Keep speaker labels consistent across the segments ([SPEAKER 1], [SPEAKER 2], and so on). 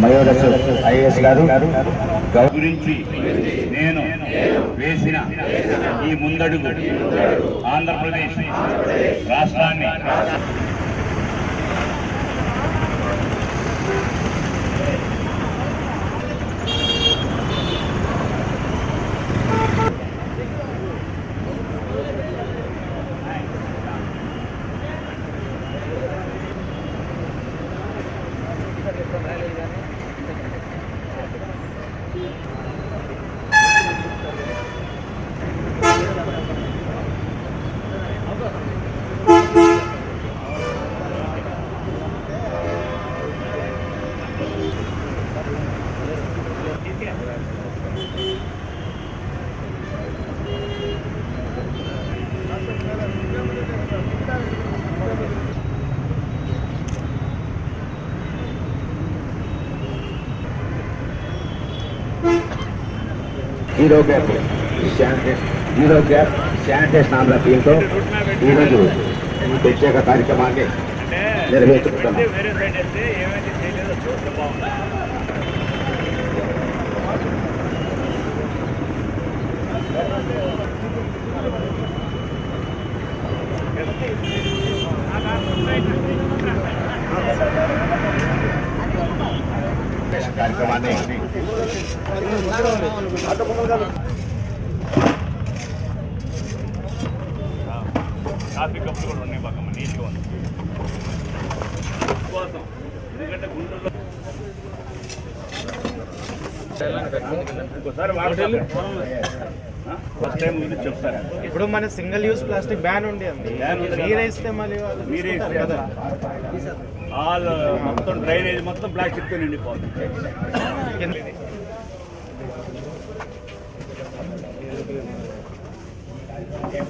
[SPEAKER 1] మయోదశ IAS గారు
[SPEAKER 2] గురించి నేను వేసిన ఈ ముందడుగు ఆంధ్రప్రదేశ్ రాష్ట్రాన్ని
[SPEAKER 1] zero gap sanitize zero gap sanitize నామల టీంతో ఈరోజు ఈ ప్రత్యేక కార్యక్రమాన్ని నిర్వహించుకుంటున్నాం
[SPEAKER 2] కాఫీ కప్పులు కూడా ఉన్నాయి పక్కన నీట్గా ఉంది కోసం ఎందుకంటే
[SPEAKER 3] ఇప్పుడు మన సింగిల్ యూజ్ ప్లాస్టిక్ బ్యాన్
[SPEAKER 2] కదా.
[SPEAKER 3] మీరే ఇస్తే మళ్ళీ
[SPEAKER 2] మీరే ఇస్తారు ఆల్ మొత్తం డ్రైనేజ్ మొత్తం ప్లాస్టిక్తో నిండిపోతుంది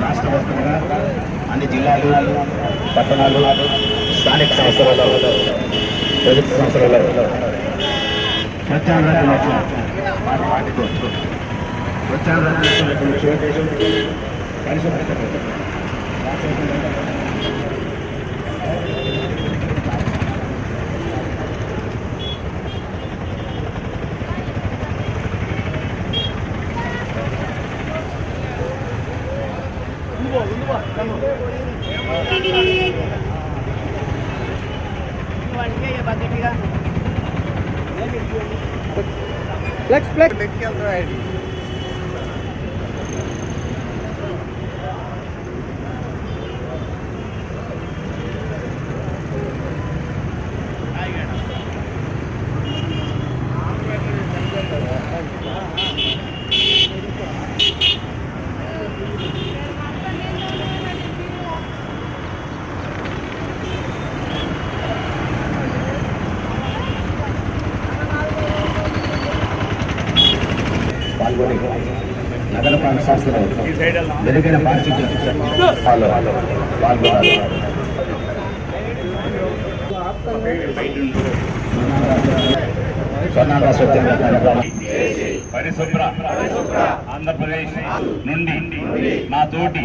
[SPEAKER 1] రాష్ట్ర వ్యాప్తంగా అన్ని జిల్లాలు పట్టణాలు స్థానిక సంస్థలలో ప్రభుత్వ సంస్థలలో స్వచ్ఛాంధ్ర దినోత్సవం వారి వాటితో స్వచ్ఛాంధ్ర దినోత్సవం యొక్క ముఖ్య నగర ప్రాంత సంస్థలో
[SPEAKER 2] ఈ
[SPEAKER 1] మెరుగైన పారిశుద్ధ్య పాల్గొన్నారు స్వచ్ఛంద కార్యక్రమం
[SPEAKER 2] పరిశుభ్ర ఆంధ్రప్రదేశ్ నుండి నా తోటి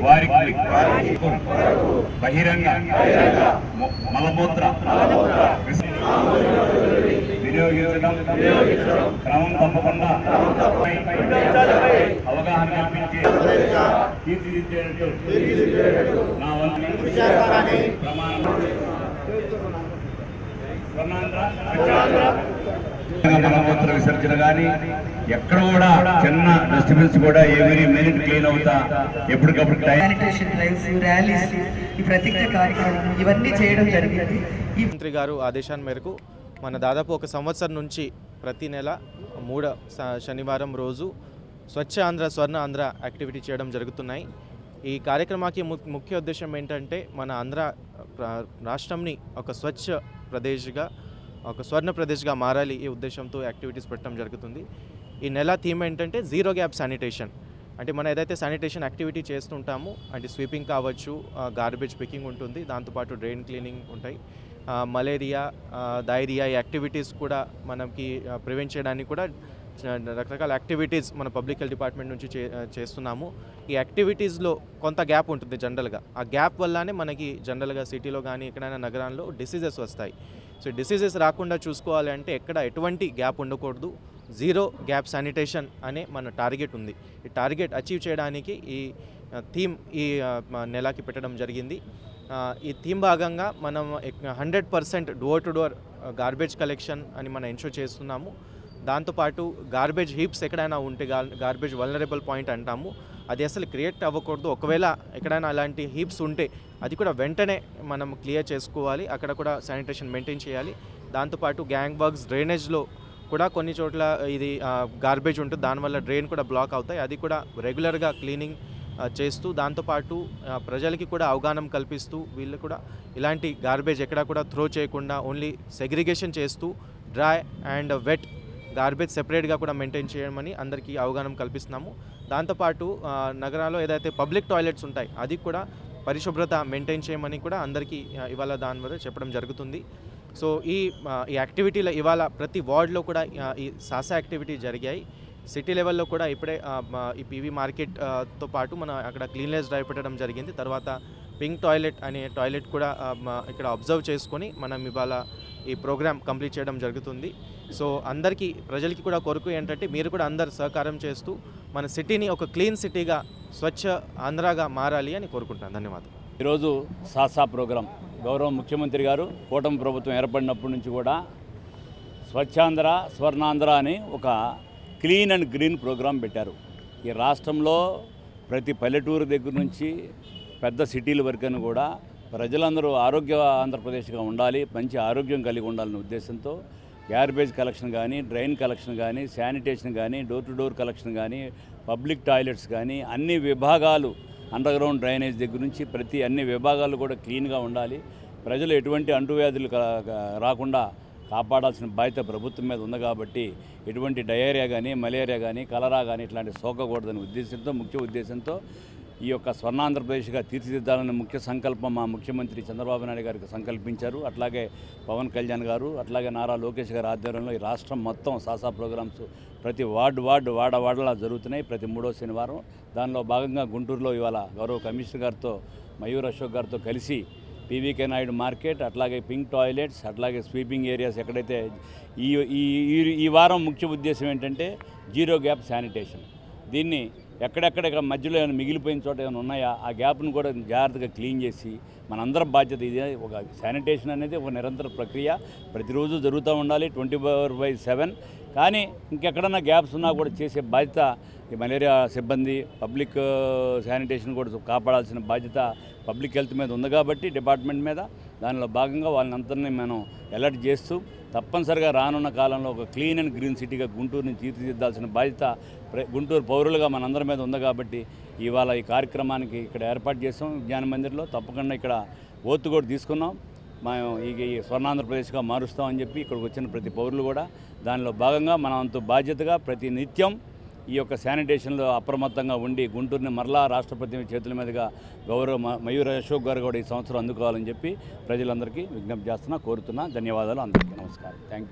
[SPEAKER 2] వారికి బహిరంగ మలమూత్ర వినియోగించడం క్రమం తప్పకుండా అవగాహన కల్పించే తీర్చిదిద్దేటట్టు నా వంతు
[SPEAKER 1] మలమూత్ర విసర్జన కానీ ఎక్కడ కూడా చిన్న డస్ట్బిన్స్ కూడా ఎవరీ మినిట్ క్లీన్ అవుతా ఎప్పటికప్పుడు టైం
[SPEAKER 4] శానిటేషన్ డ్రైవ్స్ ర్యాలీస్ ఈ ప్రతిజ్ఞ కార్యక్రమం ఇవన్నీ చేయడం జరిగింది. ఈ
[SPEAKER 3] మంత్రి గారు ఆదేశాల మేరకు మన దాదాపు ఒక సంవత్సరం నుంచి ప్రతి నెల మూడ శనివారం రోజు స్వచ్ఛ ఆంధ్ర స్వర్ణ ఆంధ్ర యాక్టివిటీ చేయడం జరుగుతున్నాయి. ఈ కార్యక్రమానికి ము- ముఖ్య ఉద్దేశం ఏంటంటే మన ఆంధ్ర రాష్ట్రంని ఒక స్వచ్ఛ ప్రదేశ్గా ఒక స్వర్ణ ప్రదేశ్గా మారాలి ఈ ఉద్దేశంతో యాక్టివిటీస్ పెట్టడం జరుగుతుంది. ఈ నెల థీమ్ ఏంటంటే జీరో గ్యాప్ శానిటేషన్. అంటే మనం ఏదైతే శానిటేషన్ యాక్టివిటీ చేస్తుంటామో అంటే స్వీపింగ్ కావచ్చు గార్బేజ్ పికింగ్ ఉంటుంది దాంతోపాటు డ్రైన్ క్లీనింగ్ ఉంటాయి. మలేరియా డైరియా ఈ యాక్టివిటీస్ కూడా మనకి ప్రివెంట్ చేయడానికి కూడా రకరకాల యాక్టివిటీస్ మన పబ్లిక్ హెల్త్ డిపార్ట్మెంట్ నుంచి చే చేస్తున్నాము. ఈ యాక్టివిటీస్లో కొంత గ్యాప్ ఉంటుంది జనరల్గా. ఆ గ్యాప్ వల్లనే మనకి జనరల్గా సిటీలో కానీ ఎక్కడైనా నగరాల్లో డిసీజెస్ వస్తాయి. సో డిసీజెస్ రాకుండా చూసుకోవాలి అంటే ఎక్కడ ఎటువంటి గ్యాప్ ఉండకూడదు. జీరో గ్యాప్ శానిటేషన్ అనే మన టార్గెట్ ఉంది. ఈ టార్గెట్ అచీవ్ చేయడానికి ఈ థీమ్ ఈ నెలకి పెట్టడం జరిగింది. ఈ థీమ్ భాగంగా మనం hundred percent door to door garbage collection అని మనం ఎన్షూర్ చేస్తున్నాము. దాంతోపాటు గార్బేజ్ హీప్స్ ఎక్కడైనా ఉంటే గార్బేజ్ వలనరబుల్ పాయింట్ అంటాము. అది అసలు క్రియేట్ అవ్వకూడదు. ఒకవేళ ఎక్కడైనా అలాంటి హీప్స్ ఉంటే అది కూడా వెంటనే మనం క్లియర్ చేసుకోవాలి. అక్కడ కూడా శానిటేషన్ మెయింటైన్ చేయాలి. దాంతోపాటు గ్యాంగ్ వర్క్స్ డ్రైనేజ్లో కూడా కొన్ని చోట్ల ఇది గార్బేజ్ ఉంటుంది. దానివల్ల డ్రైన్ కూడా బ్లాక్ అవుతాయి. అది కూడా రెగ్యులర్గా క్లీనింగ్ చేస్తూ దాంతోపాటు ప్రజలకి కూడా అవగాహన కల్పిస్తూ వీళ్ళు కూడా ఇలాంటి గార్బేజ్ ఎక్కడా కూడా త్రో చేయకుండా ఓన్లీ సెగ్రిగేషన్ చేస్తూ డ్రై అండ్ వెట్ గార్బేజ్ సెపరేట్గా కూడా మెయింటైన్ చేయమని అందరికీ అవగాహన కల్పిస్తున్నాము. దాంతోపాటు నగరాల్లో ఏదైతే పబ్లిక్ టాయిలెట్స్ ఉంటాయి అది కూడా పరిశుభ్రత మెయింటైన్ చేయమని కూడా అందరికీ ఇవాళ దాని వల్ల చెప్పడం జరుగుతుంది. సో ఈ ఈ యాక్టివిటీలో ఇవాళ ప్రతి వార్డులో కూడా ఈ సాస యాక్టివిటీ జరిగాయి. సిటీ లెవెల్లో కూడా ఇప్పుడే ఈ పీవీ మార్కెట్తో పాటు మనం అక్కడ క్లీన్లెస్ డ్రైవ్ పెట్టడం జరిగింది. తర్వాత పింక్ టాయిలెట్ అనే టాయిలెట్ కూడా ఇక్కడ అబ్జర్వ్ చేసుకొని మనం ఇవాళ ఈ ప్రోగ్రామ్ కంప్లీట్ చేయడం జరుగుతుంది. సో అందరికీ ప్రజలకి కూడా కొరకు ఏంటంటే మీరు కూడా అందరు సహకారం చేస్తూ మన సిటీని ఒక క్లీన్ సిటీగా స్వచ్ఛ ఆంధ్రాగా మారాలి అని కోరుకుంటున్నాను. ధన్యవాదాలు.
[SPEAKER 2] ఈరోజు సాసా ప్రోగ్రాం. గౌరవ ముఖ్యమంత్రి గారు కూటమి ప్రభుత్వం ఏర్పడినప్పటి నుంచి కూడా స్వచ్ఛాంధ్ర స్వర్ణాంధ్ర అని ఒక క్లీన్ అండ్ గ్రీన్ ప్రోగ్రాం పెట్టారు. ఈ రాష్ట్రంలో ప్రతి పల్లెటూరు దగ్గర నుంచి పెద్ద సిటీల వరకు కూడా ప్రజలందరూ ఆరోగ్య ఆంధ్రప్రదేశ్గా ఉండాలి మంచి ఆరోగ్యం కలిగి ఉండాలనే ఉద్దేశంతో గ్యార్బేజ్ కలెక్షన్ కానీ డ్రైన్ కలెక్షన్ కానీ శానిటేషన్ కానీ డోర్ టు డోర్ కలెక్షన్ కానీ పబ్లిక్ టాయిలెట్స్ కానీ అన్ని విభాగాలు అండర్ గ్రౌండ్ డ్రైనేజ్ దగ్గర నుంచి ప్రతి అన్ని విభాగాలు కూడా క్లీన్గా ఉండాలి. ప్రజలు ఎటువంటి అంటువ్యాధులు రాకుండా కాపాడాల్సిన బాధ్యత ప్రభుత్వం మీద ఉంది కాబట్టి ఎటువంటి డయేరియా కానీ మలేరియా కానీ కలరా కానీ ఇట్లాంటి సోకకూడదనే ఉద్దేశంతో ముఖ్య ఉద్దేశంతో ఈ యొక్క స్వర్ణాంధ్రప్రదేశ్గా తీర్చిదిద్దాలనే ముఖ్య సంకల్పం మా ముఖ్యమంత్రి చంద్రబాబు నాయుడు గారికి సంకల్పించారు. అట్లాగే పవన్ కళ్యాణ్ గారు అట్లాగే నారా లోకేష్ గారి ఆధ్వర్యంలో ఈ రాష్ట్రం మొత్తం సాసా ప్రోగ్రామ్స్ ప్రతి వార్డు వార్డు వాడ వాడలా జరుగుతున్నాయి ప్రతి మూడో శనివారం. దానిలో భాగంగా గుంటూరులో ఇవాళ గౌరవ కమిషనర్ గారితో మయూర్ అశోక్ గారితో కలిసి పీవీకే నాయుడు మార్కెట్ అట్లాగే పింక్ టాయిలెట్స్ అట్లాగే స్వీపింగ్ ఏరియాస్ ఎక్కడైతే ఈ ఈ ఈ- వారం ముఖ్య ఉద్దేశం ఏంటంటే జీరో గ్యాప్ శానిటేషన్. దీన్ని ఎక్కడెక్కడ మధ్యలో ఏమైనా మిగిలిపోయిన చోట ఏమైనా ఉన్నాయా ఆ గ్యాప్ను కూడా జాగ్రత్తగా క్లీన్ చేసి మనందరం బాధ్యత ఇది ఒక శానిటేషన్ అనేది ఒక నిరంతర ప్రక్రియ. ప్రతిరోజు జరుగుతూ ఉండాలి ట్వంటీ ఫోర్ బై సెవెన్. కానీ ఇంకెక్కడన్నా గ్యాప్స్ ఉన్నా కూడా చేసే బాధ్యత ఈ మలేరియా సిబ్బంది పబ్లిక్ శానిటేషన్ కూడా కాపాడాల్సిన బాధ్యత పబ్లిక్ హెల్త్ మీద ఉంది కాబట్టి డిపార్ట్మెంట్ మీద దానిలో భాగంగా వాళ్ళని అందరినీ మనం అలర్ట్ చేస్తూ తప్పనిసరిగా రానున్న కాలంలో ఒక క్లీన్ అండ్ గ్రీన్ సిటీగా గుంటూరుని తీర్చిదిద్దాల్సిన బాధ్యత గుంటూరు పౌరులుగా మనందరి మీద ఉంది కాబట్టి ఇవాళ ఈ కార్యక్రమానికి ఇక్కడ ఏర్పాటు చేసాం విజ్ఞాన మందిర్లో తప్పకుండా ఇక్కడ ఓత్తు కూడా తీసుకున్నాం. మేము ఈ స్వర్ణాంధ్రప్రదేశ్గా మారుస్తామని చెప్పి ఇక్కడికి వచ్చిన ప్రతి పౌరులు కూడా దానిలో భాగంగా మన అంత బాధ్యతగా ప్రతి నిత్యం ఈ యొక్క శానిటేషన్లో అప్రమత్తంగా ఉండి గుంటూరుని మరలా రాష్ట్రపతి చేతుల మీదుగా గౌరవ మయూర అశోక్ గారు కూడా ఈ సంవత్సరం అందుకోవాలని చెప్పి ప్రజలందరికీ విజ్ఞప్తి చేస్తున్నా కోరుతున్నా. ధన్యవాదాలు అందరికీ. నమస్కారం. Thank you